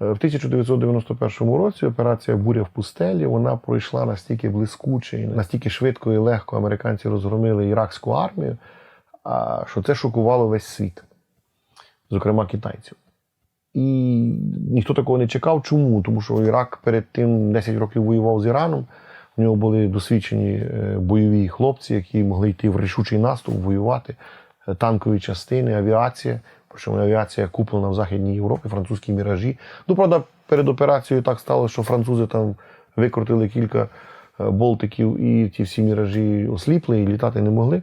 Е, В 1991 році операція Буря в пустелі вона пройшла настільки блискуче і настільки швидко і легко американці розгромили іракську армію, що це шокувало весь світ, зокрема китайців. І ніхто такого не чекав. Чому? Тому що Ірак перед тим 10 років воював з Іраном. У нього були досвідчені е, бойові хлопці, які могли йти в рішучий наступ, воювати, е, танкові частини, авіація. Причому авіація куплена в Західній Європі, французькі міражі. Ну, правда, перед операцією так стало, що французи там викрутили кілька е, болтиків, і ті всі міражі осліпли і літати не могли.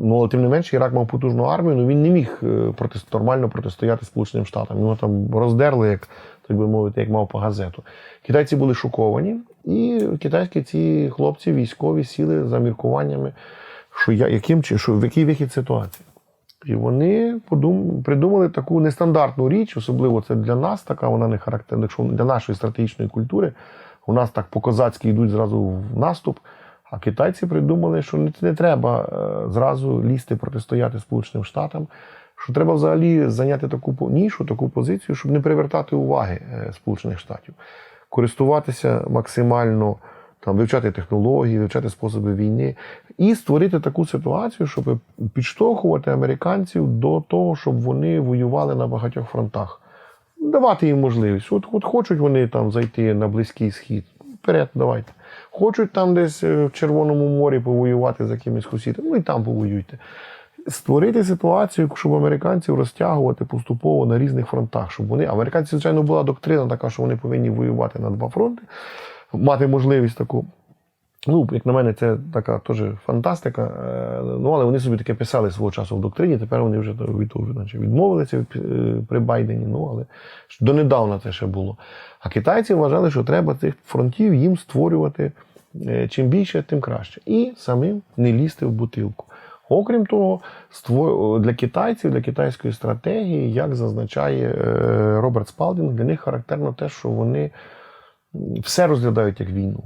Ну, але тим не менше, Ірак мав потужну армію, але він не міг е, протис- нормально протистояти Сполученим Штатам. Його там роздерли, як так би мовити, як мав по газету. Китайці були шоковані, і китайські ці хлопці військові сіли за міркуваннями, що я, яким, чи- що, в який вихід ситуації. І вони подум, придумали таку нестандартну річ, особливо це для нас, така вона не характерна, якщо для нашої стратегічної культури. У нас так по-козацьки йдуть зразу в наступ. А китайці придумали, що не, треба е, зразу лізти протистояти Сполученим Штатам, що треба взагалі зайняти таку нішу, таку позицію, щоб не привертати уваги е, Сполучених Штатів, користуватися максимально там, вивчати технології, вивчати способи війни і створити таку ситуацію, щоб підштовхувати американців до того, щоб вони воювали на багатьох фронтах. Давати їм можливість. От, от хочуть вони там зайти на Близький Схід. Вперед, давайте. Хочуть там десь е, в Червоному морі повоювати за кимось хусітом, ну і там повоюйте. Створити ситуацію, щоб американців розтягувати поступово на різних фронтах, щоб вони. Американці, звичайно, була доктрина така, що вони повинні воювати на два фронти, мати можливість таку. Ну, як на мене, це така теж фантастика. Е, Ну, але вони собі таке писали свого часу в доктрині. Тепер вони вже від того відмовилися від- е, при Байдені. Ну, але донедавна це ще було. А китайці вважали, що треба цих фронтів їм створювати е, чим більше, тим краще. І самим не лізти в бутилку. Окрім того, для китайців, для китайської стратегії, як зазначає Роберт Спалдінг, для них характерно те, що вони все розглядають як війну.